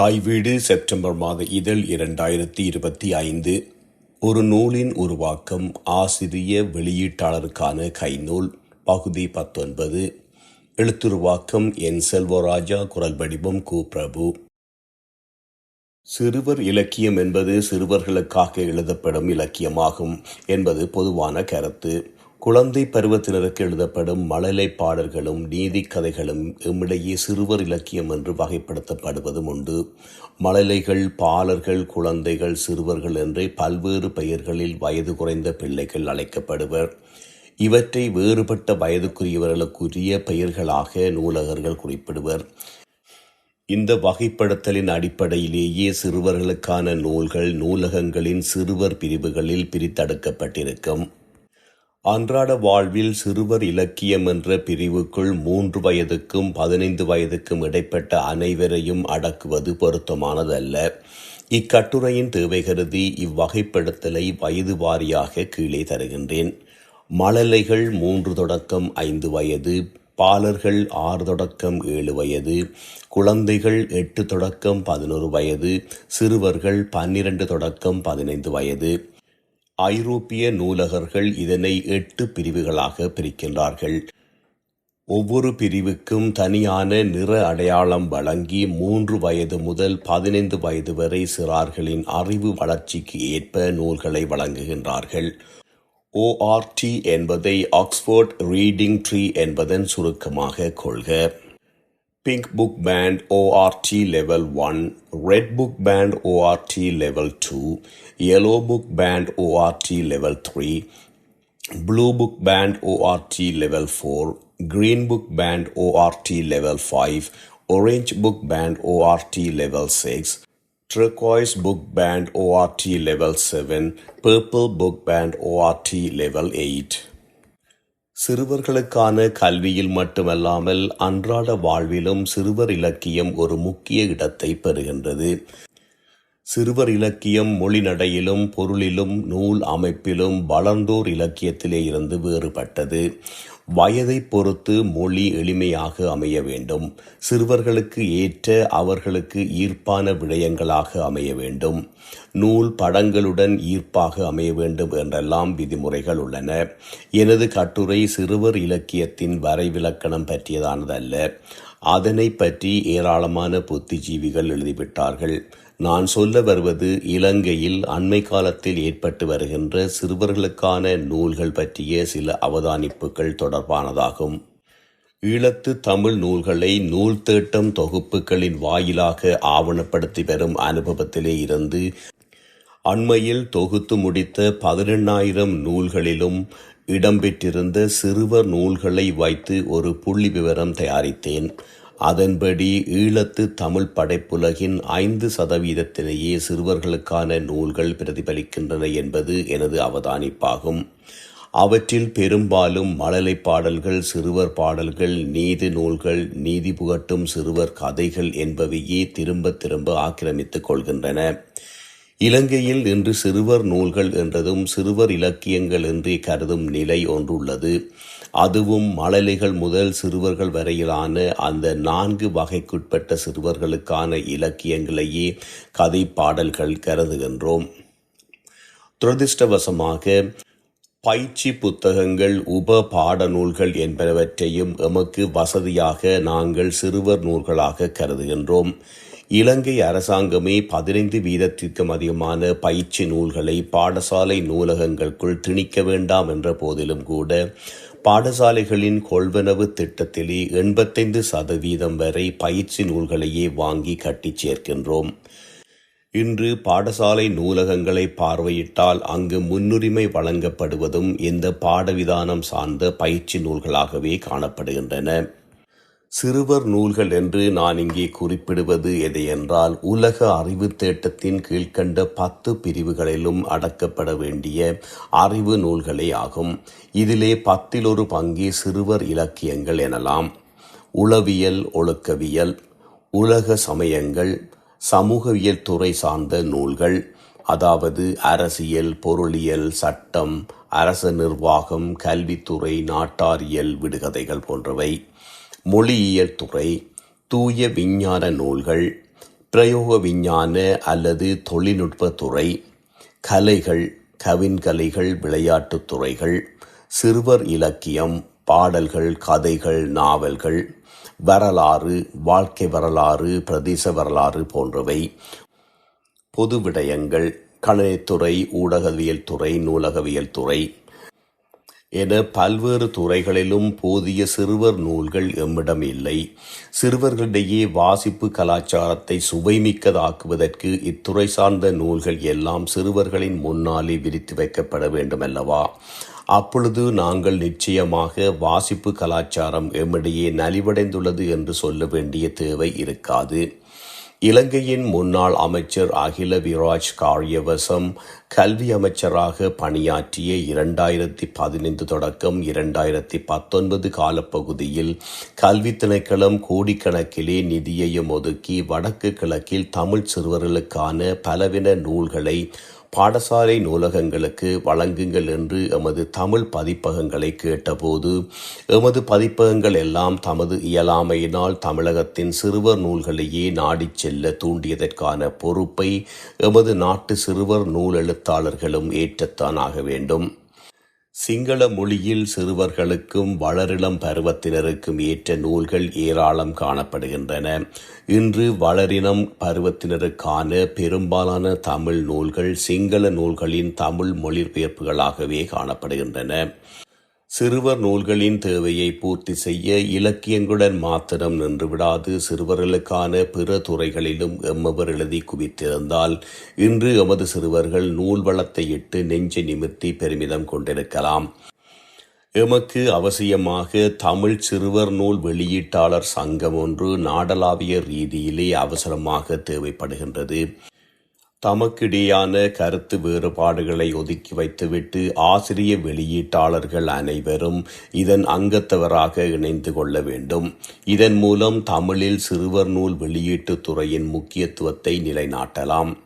தாய் வீடு செப்டம்பர் மாத இதழ் இரண்டாயிரத்தி இருபத்தி ஐந்து. ஒரு நூலின் உருவாக்கம் ஆசிரிய வெளியீட்டாளருக்கான கைநூல் பகுதி பத்தொன்பது. எழுத்துருவாக்கம் என் செல்வராஜா குரல் வடிவம் கு பிரபு. சிறுவர் இலக்கியம் என்பது சிறுவர்களுக்காக எழுதப்படும் இலக்கியமாகும் என்பது பொதுவான கருத்து. குழந்தை பருவத்தினருக்கு எழுதப்படும் மழலை பாடல்களும் நீதி கதைகளும் எம்மிடையே சிறுவர் இலக்கியம் என்று வகைப்படுத்தப்படுவதும் உண்டு. மழலைகள் பாலர்கள் குழந்தைகள் சிறுவர்கள் என்றே பல்வேறு பெயர்களில் வயது குறைந்த பிள்ளைகள் அழைக்கப்படுவர். இவற்றை வேறுபட்ட வயதுக்குரியவர்களுக்குரிய பெயர்களாக நூலகர்கள் குறிப்பிடுவர். இந்த வகைப்படுத்தலின் அடிப்படையிலேயே சிறுவர்களுக்கான நூல்கள் நூலகங்களின் சிறுவர் பிரிவுகளில் பிரித்தெடுக்கப்பட்டிருக்கும். அன்றாட வாழ்வில் சிறுவர் இலக்கியம் என்ற பிரிவுக்குள் மூன்று வயதுக்கும் பதினைந்து வயதுக்கும் இடைப்பட்ட அனைவரையும் அடக்குவது பொருத்தமானதல்ல. இக்கட்டுரையின் தேவை கருதி இவ்வகைப்படுத்தலை வயது வாரியாக கீழே தருகின்றேன். மழலைகள் மூன்று தொடக்கம் ஐந்து வயது பாலர்கள் ஆறு தொடக்கம் ஏழு வயது குழந்தைகள் எட்டு தொடக்கம் பதினொரு வயது சிறுவர்கள் பன்னிரண்டு தொடக்கம் பதினைந்து வயது. ஐரோப்பிய நூலகர்கள் இதனை எட்டு பிரிவுகளாக பிரிக்கின்றார்கள். ஒவ்வொரு பிரிவுக்கும் தனியான நிற அடையாளம் வழங்கி மூன்று வயது முதல் பதினைந்து வயது வரை சிறார்களின் அறிவு வளர்ச்சிக்கு ஏற்ப நூல்களை வழங்குகின்றார்கள். ஓஆர்டி என்பதை ஆக்ஸ்போர்ட் ரீடிங் ட்ரீ என்பதன் சுருக்கமாக கொள்க. Pink Book Band ORT Level 1, Red Book Band ORT Level 2, Yellow Book Band ORT Level 3, Blue Book Band ORT Level 4, Green Book Band ORT Level 5, Orange Book Band ORT Level 6, Turquoise Book Band ORT Level 7, Purple Book Band ORT Level 8. சிறுவர்களுக்கான கல்வியில் மட்டுமல்லாமல் அன்றாட வாழ்விலும் சிறுவர் இலக்கியம் ஒரு முக்கிய இடத்தை பெறுகின்றது. சிறுவர் இலக்கியம் மொழி நடையிலும் பொருளிலும் நூல் அமைப்பிலும் வளர்ந்தோர் இலக்கியத்திலே இருந்து வேறுபட்டது. வயதை பொறுத்து மொழி எளிமையாக அமைய வேண்டும். சிறுவர்களுக்கு ஏற்ற அவர்களுக்கு ஈர்ப்பான விடயங்களாக அமைய வேண்டும். நூல் படங்களுடன் ஈர்ப்பாக அமைய வேண்டும் என்றெல்லாம் விதிமுறைகள் உள்ளன. எனது கட்டுரை சிறுவர் இலக்கியத்தின் வரைவிலக்கணம் பற்றியதானதல்ல. அதனை பற்றி ஏராளமான புத்திஜீவிகள் எழுதிவிட்டார்கள். நான் சொல்ல வருவது இலங்கையில் அண்மை காலத்தில் ஏற்பட்டு வருகின்ற சிறுவர்களுக்கான நூல்கள் பற்றிய சில அவதானிப்புகள் தொடர்பானதாகும். ஈழத்து தமிழ் நூல்களை நூல் தேட்டம் தொகுப்புகளின் வாயிலாக ஆவணப்படுத்தி வரும் அனுபவத்திலே இருந்து அண்மையில் தொகுத்து முடித்த பதினெண்ணாயிரம் நூல்களிலும் இடம்பெற்றிருந்த சிறுவர் நூல்களை வைத்து ஒரு புள்ளி விவரம் தயாரித்தேன். அதன்படி ஈழத்து தமிழ் படைப்புலகின் ஐந்து சதவீதத்திலேயே சிறுவர்களுக்கான நூல்கள் பிரதிபலிக்கின்றன என்பது எனது அவதானிப்பாகும். அவற்றில் பெரும்பாலும் மழலை பாடல்கள் சிறுவர் பாடல்கள் நீதி நூல்கள் நீதி புகட்டும் சிறுவர் கதைகள் என்பவையே திரும்ப திரும்ப ஆக்கிரமித்துக் கொள்கின்றன. இலங்கையில் இன்று சிறுவர் நூல்கள் என்றதும் சிறுவர் இலக்கியங்கள் என்று கருதும் நிலை ஒன்றுள்ளது. அதுவும் மழலைகள் முதல் சிறுவர்கள் வரையிலான அந்த நான்கு வகைக்குட்பட்ட சிறுவர்களுக்கான இலக்கியங்களையே கதை பாடல்கள் கருதுகின்றோம். துரதிருஷ்டவசமாக பயிற்சி புத்தகங்கள் உப பாடநூல்கள் என்பனவற்றையும் எமக்கு வசதியாக நாங்கள் சிறுவர் நூல்களாக கருதுகின்றோம். இலங்கை அரசாங்கமே பதினைந்து வீதத்திற்கும் அதிகமான பயிற்சி நூல்களை பாடசாலை நூலகங்களுக்குள் திணிக்க வேண்டாம் என்ற போதிலும் கூட பாடசாலைகளின் கொள்வனவு திட்டத்திலே எண்பத்தைந்து சதவீதம் வரை பயிற்சி நூல்களையே வாங்கி கட்டிச் சேர்க்கின்றோம். இன்று பாடசாலை நூலகங்களை பார்வையிட்டால் அங்கு முன்னுரிமை வழங்கப்படுவதும் இந்த பாடவிதானம் சார்ந்த பயிற்சி நூல்களாகவே காணப்படுகின்றன. சிறுவர் நூல்கள் என்று நான் இங்கே குறிப்பிடுவது எதையென்றால் உலக அறிவு தேட்டத்தின் கீழ்கண்ட பத்து பிரிவுகளிலும் அடக்கப்பட வேண்டிய அறிவு நூல்களே ஆகும். இதிலே பத்தில் ஒரு பங்கே சிறுவர் இலக்கியங்கள் எனலாம். உளவியல் ஒழுக்கவியல் உலக சமயங்கள் சமூகவியல் துறை சார்ந்த நூல்கள் அதாவது அரசியல் பொருளியல் சட்டம் அரச நிர்வாகம் கல்வித்துறை நாட்டாரியல் விடுகதைகள் போன்றவை. மொழியியல் துறை தூய விஞ்ஞான நூல்கள் பிரயோக விஞ்ஞான அல்லது தொழில்நுட்ப துறை கலைகள் கவின்கலைகள் விளையாட்டுத் துறைகள் சிறுவர் இலக்கியம் பாடல்கள் கதைகள் நாவல்கள் வரலாறு வாழ்க்கை வரலாறு பிரதேச வரலாறு போன்றவை. பொது விடயங்கள் கணினித்துறை ஊடகவியல் துறை நூலகவியல் துறை என பல்வேறு துறைகளிலும் போதிய சிறுவர் நூல்கள் எம்மிடம் இல்லை. சிறுவர்களிடையே வாசிப்பு கலாச்சாரத்தை சுவைமிக்கதாக்குவதற்கு இத்துறை சார்ந்த நூல்கள் எல்லாம் சிறுவர்களின் முன்னாலே விரித்து வைக்கப்பட வேண்டுமல்லவா? அப்பொழுது நாங்கள் நிச்சயமாக வாசிப்பு கலாச்சாரம் எம்மிடையே நலிவடைந்துள்ளது என்று சொல்ல வேண்டிய தேவை இருக்காது. இலங்கையின் முன்னாள் அமைச்சர் அகில விராஜ் காரியவசம் கல்வி அமைச்சராக பணியாற்றிய இரண்டாயிரத்தி பதினைந்து தொடக்கம் இரண்டாயிரத்தி பத்தொன்பது காலப்பகுதியில் கல்வி திணைக்களம் கோடிக்கணக்கிலே நிதியையும் ஒதுக்கி வடக்கு கிழக்கில் தமிழ் சிறுவர்களுக்கான பலவின நூல்களை பாடசாலை நூலகங்களுக்கு வழங்குங்கள் என்று எமது தமிழ் பதிப்பகங்களை கேட்டபோது எமது பதிப்பகங்கள் எல்லாம் தமது இயலாமையினால் தமிழகத்தின் சிறுவர் நூல்களையே நாடிச் செல்ல தூண்டியதற்கான பொறுப்பை எமது நாட்டு சிறுவர் நூல் எழுத்தாளர்களும் ஏற்றத்தான் ஆக வேண்டும். சிங்கள மொழியில் சிறுவர்களுக்கும் வளரிளம் பருவத்தினருக்கும் ஏற்ற நூல்கள் ஏராளம் காணப்படுகின்றன. இன்று வளரினம் பருவத்தினருக்கான பெரும்பாலான தமிழ் நூல்கள் சிங்கள நூல்களின் தமிழ் மொழிபெயர்ப்புகளாகவே காணப்படுகின்றன. சிறுவர் நூல்களின் தேவையை பூர்த்தி செய்ய இலக்கியங்களுடன் மாத்திரம் நின்றுவிடாது. சிறுவர்களுக்கான பிற துறைகளிலும் எம்மவர் எழுதி குவித்திருந்தால் இன்று எமது சிறுவர்கள் நூல் வளத்தை இட்டு நெஞ்சை நிமிர்த்தி பெருமிதம் கொண்டிருக்கலாம். எமக்கு அவசியமாக தமிழ் சிறுவர் நூல் வெளியீட்டாளர் சங்கம் ஒன்று நாடளாவிய ரீதியிலே அவசரமாக தேவைப்படுகின்றது. தமக்கிடையான கருத்து வேறுபாடுகளை ஒதுக்கி வைத்துவிட்டு ஆசிரிய வெளியீட்டாளர்கள் அனைவரும் இதன் அங்கத்தவராக இணைந்து கொள்ள வேண்டும். இதன் மூலம் தமிழில் சிறுவர் நூல் வெளியீட்டுத் துறையின் முக்கியத்துவத்தை நிலைநாட்டலாம்.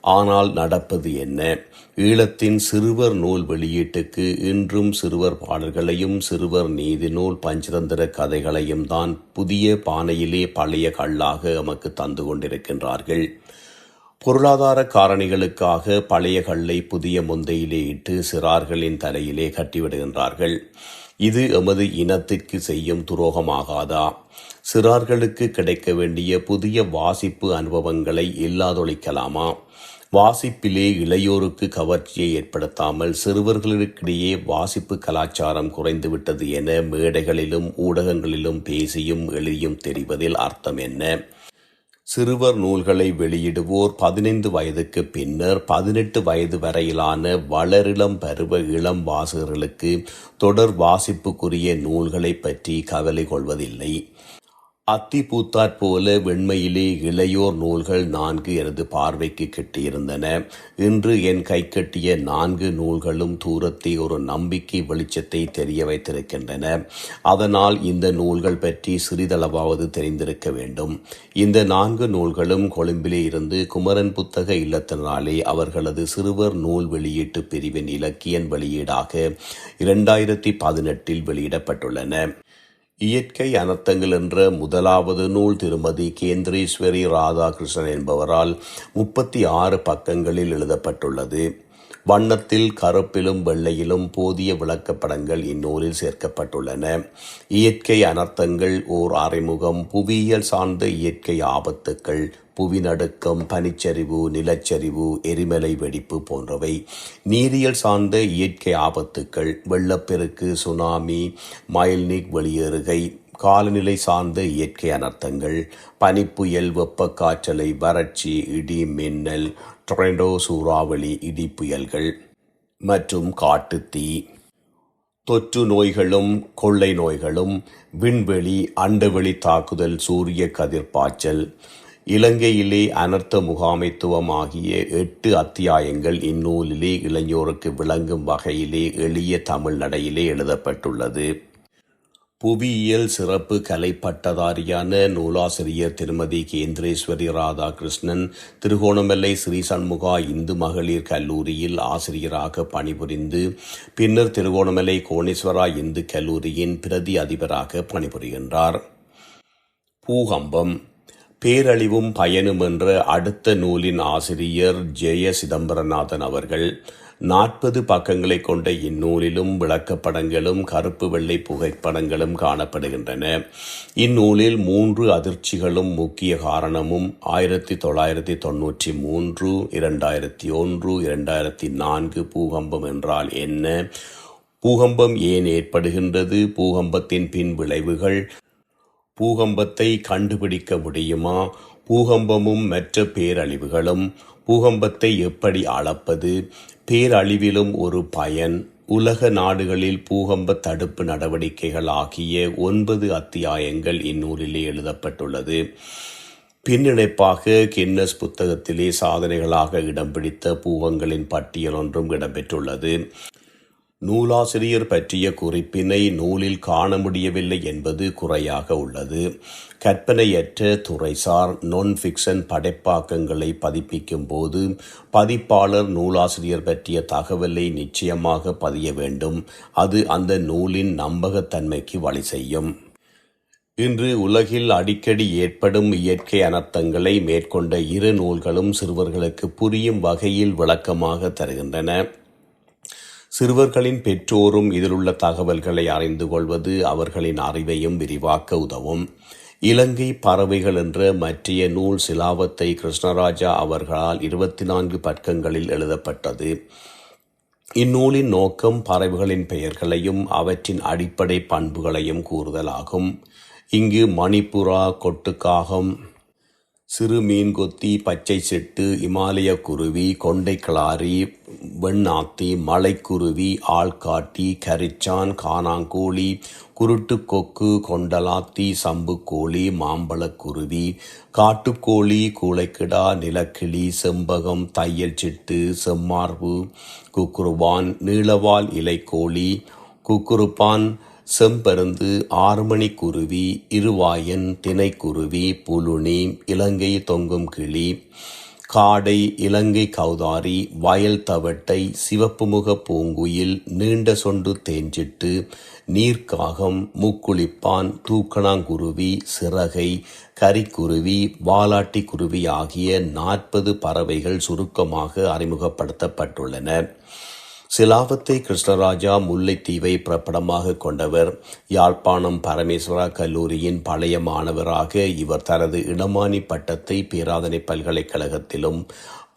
ஆனால் நடப்பது என்ன? ஈழத்தின் சிறுவர் நூல் வெளியீட்டுக்கு இன்றும் சிறுவர் பாடல்களையும் சிறுவர் நீதி நூல் பஞ்சதந்திர கதைகளையும் தான் புதிய பானையிலே பழைய கல்லாக எமக்கு தந்து கொண்டிருக்கின்றார்கள். பொருளாதார காரணிகளுக்காக பழைய கல்லை புதிய முந்தையிலே இட்டு சிறார்களின் தலையிலே கட்டிவிடுகின்றார்கள். இது எமது இனத்திற்கு செய்யும் துரோகமாகாதா? சிறார்களுக்கு கிடைக்க வேண்டிய புதிய வாசிப்பு அனுபவங்களை இல்லாதொழிக்கலாமா? வாசிப்பிலே இளையோருக்கு கவர்ச்சியை ஏற்படுத்தாமல் சிறுவர்களுக்கிடையே வாசிப்பு கலாச்சாரம் குறைந்துவிட்டது என மேடைகளிலும் ஊடகங்களிலும் பேசியும் எழுதியும் தெரிவதில் அர்த்தம் என்ன? சிறுவர் நூல்களை வெளியிடுவோர் பதினைந்து வயதுக்கு பின்னர் பதினெட்டு வயது வரையிலான வளரிளம் பருவ இளம் வாசகர்களுக்கு தொடர் வாசிப்புக்குரிய நூல்களை பற்றி கவலை கொள்வதில்லை. அத்தி பூத்தாற் போல வெண்மையிலே இளையோர் நூல்கள் நான்கு எனது பார்வைக்கு கெட்டியிருந்தன. இன்று என் கை கட்டிய நான்கு நூல்களும் தூரத்தை ஒரு நம்பிக்கை வெளிச்சத்தை தெரிய வைத்திருக்கின்றன. அதனால் இந்த நூல்கள் பற்றி சிறிதளவாவது தெரிந்திருக்க வேண்டும். இந்த நான்கு நூல்களும் கொழும்பிலே இருந்து குமரன் புத்தக இல்லத்தினாலே அவர்களது சிறுவர் நூல் வெளியீட்டு பிரிவின் இலக்கியன் வெளியீடாக இரண்டாயிரத்தி பதினெட்டில் வெளியிடப்பட்டுள்ளன. இயற்கை அனர்த்தங்கள் என்ற முதலாவது நூல் திருமதி கேந்திரேஸ்வரி ராதாகிருஷ்ணன் என்பவரால் முப்பத்தி ஆறு பக்கங்களில் எழுதப்பட்டுள்ளது. வண்ணத்தில் கருப்பிலும் வெள்ளையிலும் போதிய விளக்கப்படங்கள் இந்நூலில் சேர்க்கப்பட்டுள்ளன. இயற்கை அனர்த்தங்கள் ஓர் அறிமுகம் புவியியல் சார்ந்த இயற்கை ஆபத்துக்கள் புவிநடுக்கம் பனிச்சரிவு நிலச்சரிவு எரிமலை வெடிப்பு போன்றவை நீரியல் சார்ந்த இயற்கை ஆபத்துக்கள் வெள்ளப்பெருக்கு சுனாமி மயில்னிக் வெளியேறுகை காலநிலை சார்ந்த இயற்கை அனர்த்தங்கள் பனிப்புயல் வெப்பக்காற்றலை வறட்சி இடி மின்னல் டொரண்டோ சூறாவளி இடி புயல்கள் மற்றும் காட்டுத்தீ தொற்று நோய்களும் கொள்ளை நோய்களும் விண்வெளி அண்டவெளி தாக்குதல் சூரிய கதிர்ப்பாய்ச்சல் இலங்கையிலே அனர்த்த முகாமைத்துவம் ஆகிய எட்டு அத்தியாயங்கள் இந்நூலிலே இளைஞருக்கு விளங்கும் வகையிலே எளிய தமிழ் நடையிலே எழுதப்பட்டுள்ளது. புவியியல் சிறப்பு கலை பட்டதாரியான நூலாசிரியர் திருமதி கேந்திரேஸ்வரி ராதாகிருஷ்ணன் திருகோணமலை ஸ்ரீ சண்முகா இந்து மகளிர் கல்லூரியில் ஆசிரியராக பணிபுரிந்து பின்னர் திருகோணமலை கோணேஸ்வரா இந்து கல்லூரியின் பிரதி அதிபராக பணிபுரிகின்றார். பூகம்பம் பேரழிவும் பயனும் என்ற அடுத்த நூலின் ஆசிரியர் ஜெய சிதம்பரநாதன் அவர்கள் நாற்பது பக்கங்களை கொண்ட இந்நூலிலும் விளக்கப்படங்களும் கருப்பு வெள்ளை புகைப்படங்களும் காணப்படுகின்றன. இந்நூலில் மூன்று அதிர்ச்சிகளும் முக்கிய காரணமும் ஆயிரத்தி தொள்ளாயிரத்தி தொன்னூற்றி மூன்று இரண்டாயிரத்தி ஒன்று இரண்டாயிரத்தி நான்கு பூகம்பம் என்றால் என்ன? பூகம்பம் ஏன் ஏற்படுகின்றது? பூகம்பத்தின் பின் விளைவுகள் பூகம்பத்தை கண்டுபிடிக்க முடியுமா? பூகம்பமும் மற்ற பேரழிவுகளும் பூகம்பத்தை எப்படி அளப்பது? பேரழிவிலும் ஒரு பயன் உலக நாடுகளில் பூகம்ப தடுப்பு நடவடிக்கைகள் ஆகிய ஒன்பது அத்தியாயங்கள் இந்நூலிலே எழுதப்பட்டுள்ளது. பின்னிணைப்பாக கின்னஸ் புத்தகத்திலே சாதனைகளாக இடம் பிடித்த பூகங்களின் பட்டியல் ஒன்றும் இடம்பெற்றுள்ளது. நூலாசிரியர் பற்றிய குறிப்பினை நூலில் காண முடியவில்லை என்பது குறையாக உள்ளது. கற்பனையற்ற துறைசார் நொன் ஃபிக்ஷன் படைப்பாக்கங்களை பதிப்பிக்கும் போது பதிப்பாளர் நூலாசிரியர் பற்றிய தகவலை நிச்சயமாக பதிய வேண்டும். அது அந்த நூலின் நம்பகத்தன்மைக்கு வழி செய்யும். இன்று உலகில் அடிக்கடி ஏற்படும் இயற்கை அனர்த்தங்களை மேற்கொண்ட இரு நூல்களும் சிறுவர்களுக்கு புரியும் வகையில் விளக்கமாக தருகின்றன. சிறுவர்களின் பெற்றோரும் இதிலுள்ள தகவல்களை அறிந்து கொள்வது அவர்களின் அறிவையும் விரிவாக்க உதவும். இலங்கை பறவைகள் என்ற மற்றிய நூல் சிலாவத்தை கிருஷ்ணராஜா அவர்களால் இருபத்தி நான்கு பக்கங்களில் எழுதப்பட்டது. இந்நூலின் நோக்கம் பறவைகளின் பெயர்களையும் அவற்றின் அடிப்படை பண்புகளையும் கூறுதலாகும். இங்கு மணிப்புறா கொட்டுக்காகம் சிறு மீன்கொத்தி பச்சை சிட்டு இமாலய குருவி கொண்டை கிளாரி வெண்ணாத்தி மலைக்குருவி ஆள்காட்டி கரிச்சான் காணாங்கோழி குருட்டுக்கொக்கு கொண்டலாத்தி சம்புக்கோழி மாம்பழக்குருவி காட்டுக்கோழி கூளைக்கிடா நிலக்கிளி செம்பகம் தையல் சிட்டு செம்மார்பு குக்குருவான் நீளவால் இலைக்கோழி குக்குருப்பான் செம்பருந்து ஆறுமணிக்குருவி இருவாயன் தினைக்குருவி புலுனி இலங்கை தொங்கும் கிளி காடை இலங்கை கௌதாரி வயல் தவட்டை சிவப்புமுக பூங்குயில் நீண்ட சொண்டு தேஞ்சிட்டு நீர்க்காகம் மூக்குளிப்பான் தூக்கணாங்குருவி சிறகை கரிக்குருவி வாலாட்டி குருவி ஆகிய நாற்பது பறவைகள் சுருக்கமாக அறிமுகப்படுத்தப்பட்டுள்ளன. சிலாவத்தை கிருஷ்ணராஜா முல்லைத்தீவை பிரபடமாக கொண்டவர். யாழ்ப்பாணம் பரமேஸ்வரா கல்லூரியின் பழைய மாணவராக இவர் தனது இடமானி பட்டத்தை பேராதனை பல்கலைக்கழகத்திலும்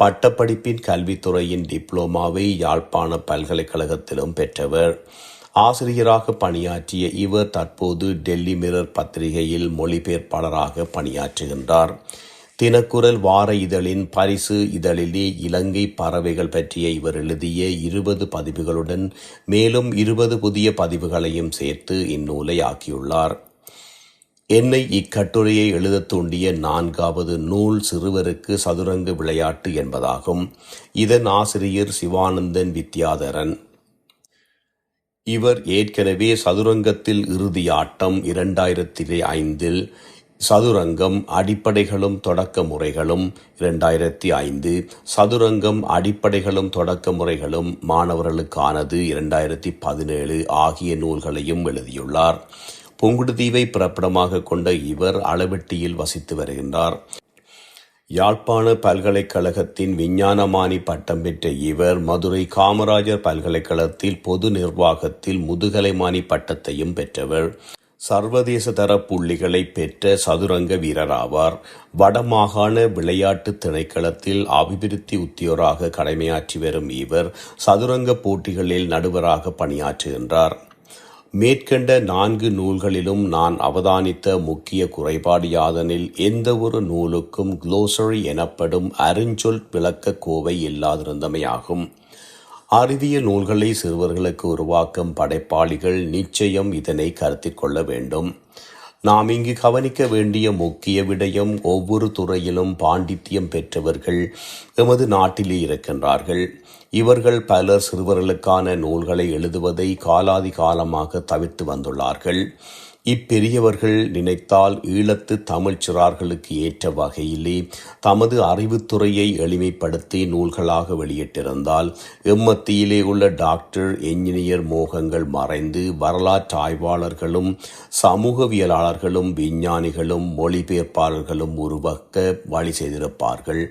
பட்டப்படிப்பின் கல்வித்துறையின் டிப்ளோமாவை யாழ்ப்பாண பல்கலைக்கழகத்திலும் பெற்றவர். ஆசிரியராக பணியாற்றிய இவர் தற்போது டெல்லி மிரர் பத்திரிகையில் மொழிபெயர்ப்பாளராக பணியாற்றுகின்றார். தினக்குரல் வார இதழின் பரிசு இதழிலே இலங்கை பறவைகள் பற்றிய இவர் எழுதிய இருபது பதிவுகளுடன் மேலும் இருபது புதிய பதிவுகளையும் சேர்த்து இந்நூலை ஆக்கியுள்ளார். என்னை இக்கட்டுரையை எழுதத் தூண்டிய நான்காவது நூல் சிறுவருக்கு சதுரங்க விளையாட்டு என்பதாகும். இதன் ஆசிரியர் சிவானந்தன் வித்யாதரன். இவர் ஏற்கனவே சதுரங்கத்தில் இறுதி ஆட்டம் இரண்டாயிரத்தி ஐந்தில் சதுரங்கம் அடிப்படைகளும் தொடக்க முறைகளும் இரண்டாயிரத்தி ஐந்து. சதுரங்கம் அடிப்படைகளும் தொடக்க முறைகளும் மாணவர்களுக்கானது இரண்டாயிரத்தி பதினேழு ஆகிய நூல்களையும் எழுதியுள்ளார். புங்குடுதீவை பிறப்பிடமாக கொண்ட இவர் அளவெட்டியில் வசித்து வருகின்றார். யாழ்ப்பாண பல்கலைக்கழகத்தின் விஞ்ஞானமானி பட்டம் பெற்ற இவர் மதுரை காமராஜர் பல்கலைக்கழகத்தில் பொது நிர்வாகத்தில் முதுகலைமானி பட்டத்தையும் பெற்றவர். சர்வதேச தர புள்ளிகளை பெற்ற சதுரங்க வீரராவார். வடமாகாண விளையாட்டு திணைக்களத்தில் அபிவிருத்தி உத்தியோராக கடமையாற்றி வரும் இவர் சதுரங்க போட்டிகளில் நடுவராக பணியாற்றுகின்றார். மேற்கண்ட நான்கு நூல்களிலும் நான் அவதானித்த முக்கிய குறைபாடு யாதனில் எந்த ஒரு நூலுக்கும் குளோசரி எனப்படும் அருஞ்சொல் விளக்க கோவை இல்லாதிருந்தமையாகும். அறிவியல் நூல்களை சிறுவர்களுக்கு உருவாக்கும் படைப்பாளிகள் நிச்சயம் இதனை கருத்தில் கொள்ள வேண்டும். நாம் இங்கு கவனிக்க வேண்டிய முக்கிய விடயம் ஒவ்வொரு துறையிலும் பாண்டித்தியம் பெற்றவர்கள் எமது நாட்டிலே இருக்கின்றார்கள். இவர்கள் பலர் சிறுவர்களுக்கான நூல்களை எழுதுவதை காலாதி காலமாக தவிர்த்து வந்துள்ளார்கள். இப்பெரியவர்கள் நினைத்தால் ஈழத்து தமிழ்ச்சிறார்களுக்கு ஏற்ற வகையிலே தமது அறிவுத்துறையை எளிமைப்படுத்தி நூல்களாக வெளியிட்டிருந்தால் எம்மத்தியிலே உள்ள டாக்டர் என்ஜினியர் மோகங்கள் மறைந்து வரலாற்று ஆய்வாளர்களும் சமூகவியலாளர்களும் விஞ்ஞானிகளும் மொழிபெயர்ப்பாளர்களும் உருவாக்க வழி செய்திருப்பார்கள்.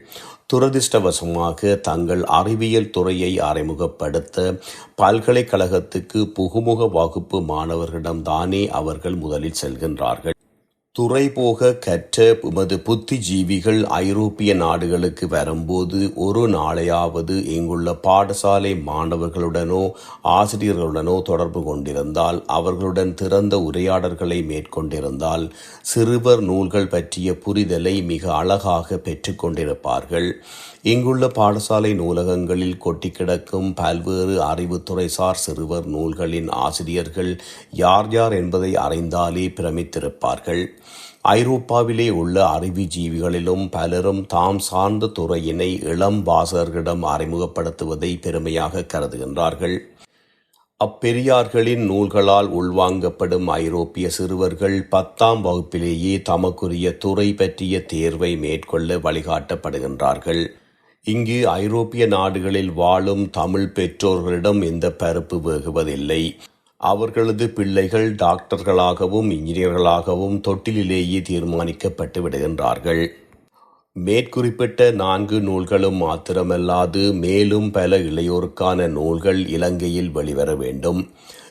துரதிர்ஷ்டவசமாக தங்கள் அறிவியல் துறையை அறிமுகப்படுத்த பல்கலைக்கழகத்துக்கு புகுமுக வகுப்பு மாணவர்களிடம்தானே அவர்கள் முதலில் செல்கின்றார்கள். துறை போக கற்ற உமது புத்திஜீவிகள் ஐரோப்பிய நாடுகளுக்கு வரும்போது ஒரு நாளையாவது இங்குள்ள பாடசாலை மாணவர்களுடனோ ஆசிரியர்களுடனோ தொடர்பு கொண்டிருந்தால் அவர்களுடன் திறந்த உரையாடல்களை மேற்கொண்டிருந்தால் சிறுவர் நூல்கள் பற்றிய புரிதலை மிக அழகாக பெற்றுக்கொண்டிருப்பார்கள் இங்குள்ள பாடசாலை நூலகங்களில் கொட்டி கிடக்கும் பல்வேறு அறிவுத்துறைசார் சிறுவர் நூல்களின் ஆசிரியர்கள் யார் யார் என்பதை அறிந்தாலே பிரமித்திருப்பார்கள். ஐரோப்பாவிலே உள்ள அறிவுஜீவிகளிலும் பலரும் தாம் சார்ந்த துறையினை இளம் வாசகர்களிடம் அறிமுகப்படுத்துவதை பெருமையாக கருதுகின்றார்கள். அப்பெரியார்களின் நூல்களால் உள்வாங்கப்படும் ஐரோப்பிய சிறுவர்கள் பத்தாம் வகுப்பிலேயே தமக்குரிய துறை பற்றிய தேர்வை மேற்கொள்ள வழிகாட்டப்படுகின்றார்கள். இங்கு ஐரோப்பிய நாடுகளில் வாழும் தமிழ் பெற்றோர்களிடம் இந்த பருப்பு வேகுவதில்லை. அவர்களது பிள்ளைகள் டாக்டர்களாகவும் இன்ஜினியர்களாகவும் தொட்டிலேயே தீர்மானிக்கப்பட்டு விடுகின்றார்கள். மேற்குறிப்பிட்ட நான்கு நூல்களும் மாத்திரமல்லாது மேலும் பல இளையோருக்கான நூல்கள் இலங்கையில் வெளிவர வேண்டும்.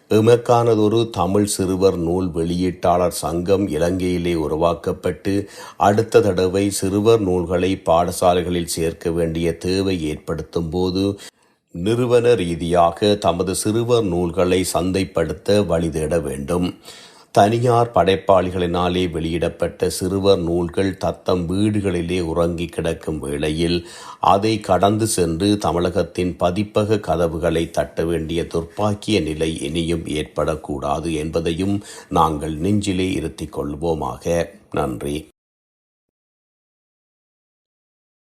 எமக்கானதொரு தமிழ் சிறுவர் நூல் வெளியீட்டாளர் சங்கம் இலங்கையிலே உருவாக்கப்பட்டு அடுத்த தடவை சிறுவர் நூல்களை பாடசாலைகளில் சேர்க்க வேண்டிய தேவை ஏற்படுத்தும் போது நிறுவன ரீதியாக தமது சிறுவர் நூல்களை சந்தைப்படுத்த வழி தேட வேண்டும். தனியார் படைப்பாளிகளினாலே வெளியிடப்பட்ட சிறுவர் நூல்கள் தத்தம் வீடுகளிலே உறங்கி கிடக்கும் வேளையில் அதை கடந்து சென்று தமிழகத்தின் பதிப்பக கதவுகளை தட்ட வேண்டிய துர்ப்பாக்கிய நிலை இனியும் ஏற்படக்கூடாது என்பதையும் நாங்கள் நெஞ்சிலே இருத்திக் கொள்வோமாக. நன்றி.